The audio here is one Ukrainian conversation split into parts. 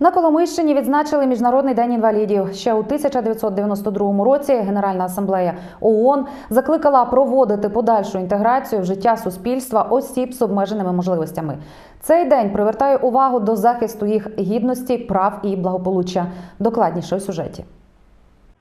На Коломийщині відзначили Міжнародний день інвалідів. Ще у 1992 році Генеральна асамблея ООН закликала проводити подальшу інтеграцію в життя суспільства осіб з обмеженими можливостями. Цей день привертає увагу до захисту їх гідності, прав і благополуччя. Докладніше у сюжеті.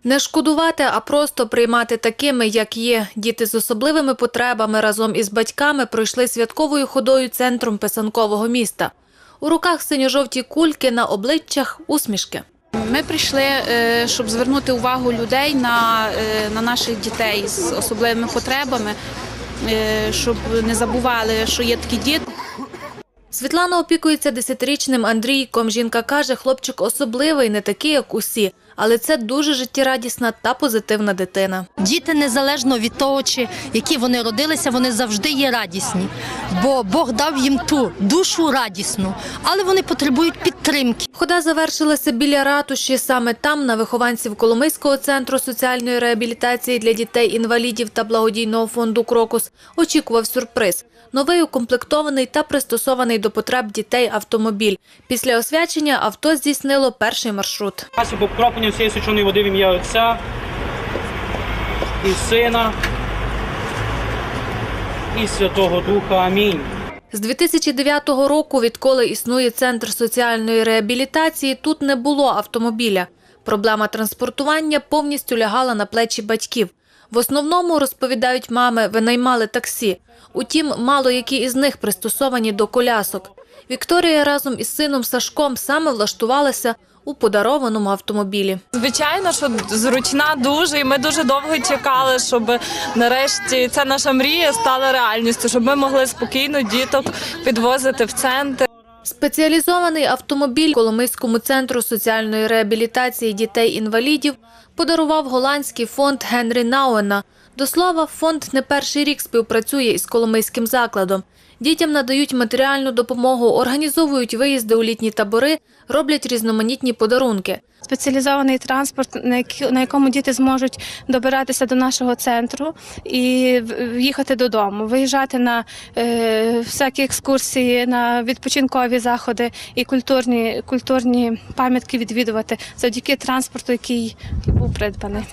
Не шкодувати, а просто приймати такими, як є. Діти з особливими потребами разом із батьками пройшли святковою ходою центром писанкового міста. У руках синьо-жовті кульки, на обличчях усмішки. Ми прийшли, е, щоб звернути увагу людей на, е, на наших дітей з особливими потребами, е, щоб не забували, що є такі діти. Світлана опікується десятирічним Андрійком. Жінка каже, хлопчик особливий, не такий, як усі, але це дуже життєрадісна та позитивна дитина. Діти незалежно від того, чи які вони родилися, вони завжди є радісні, бо Бог дав їм ту душу радісну, але вони потребують підтримки. Хода завершилася біля ратуші. Саме там, на вихованців Коломийського центру соціальної реабілітації для дітей-інвалідів та благодійного фонду Крокус очікував сюрприз. Новий укомплектований та пристосований до потреб дітей автомобіль. Після освячення авто здійснило перший маршрут. Спасибо покроплення всієї сученої води в ім'я Отця і Сина і Святого Духа. Амінь. З 2009 року, відколи існує центр соціальної реабілітації, тут не було автомобіля. Проблема транспортування повністю лягала на плечі батьків. В основному, розповідають мами, винаймали таксі. Утім, мало які із них пристосовані до колясок. Вікторія разом із сином Сашком саме влаштувалася у подарованому автомобілі. Звичайно, що зручна дуже, і ми дуже довго чекали, щоб нарешті ця наша мрія стала реальністю, щоб ми могли спокійно діток підвозити в центр. Спеціалізований автомобіль Коломийському центру соціальної реабілітації дітей-інвалідів подарував голландський фонд Генрі Науена. До слова, фонд не перший рік співпрацює із Коломийським закладом. Дітям надають матеріальну допомогу, організовують виїзди у літні табори, роблять різноманітні подарунки. Спеціалізований транспорт, на якому діти зможуть добиратися до нашого центру і їхати додому, виїжджати на е, всякі екскурсії, на відпочинкові заходи і культурні, культурні пам'ятки відвідувати завдяки транспорту, який був придбаний.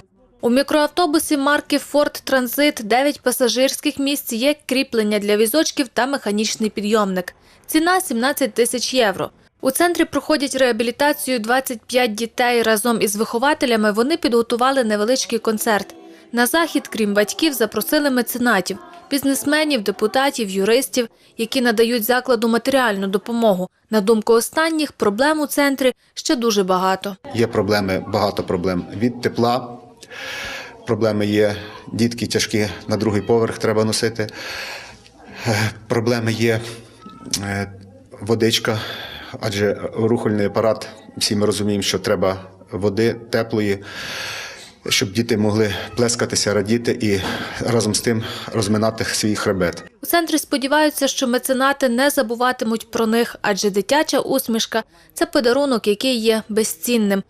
У мікроавтобусі марки Ford Transit 9 пасажирських місць є кріплення для візочків та механічний підйомник. Ціна 17 тисяч євро. У центрі проходять реабілітацію 25 дітей. Разом із вихователями вони підготували невеличкий концерт. На захід, крім батьків, запросили меценатів, бізнесменів, депутатів, юристів, які надають закладу матеріальну допомогу. На думку останніх, проблем у центрі ще дуже багато. Є проблеми, багато проблем від тепла. Проблеми є, дітки тяжкі на другий поверх треба носити. Е, Проблеми є е, водичка, адже рухольний апарат, всі ми розуміємо, що треба води теплої, щоб діти могли плескатися, радіти і разом з тим розминати свій хребет. У центрі сподіваються, що меценати не забуватимуть про них, адже дитяча усмішка це подарунок, який є безцінним.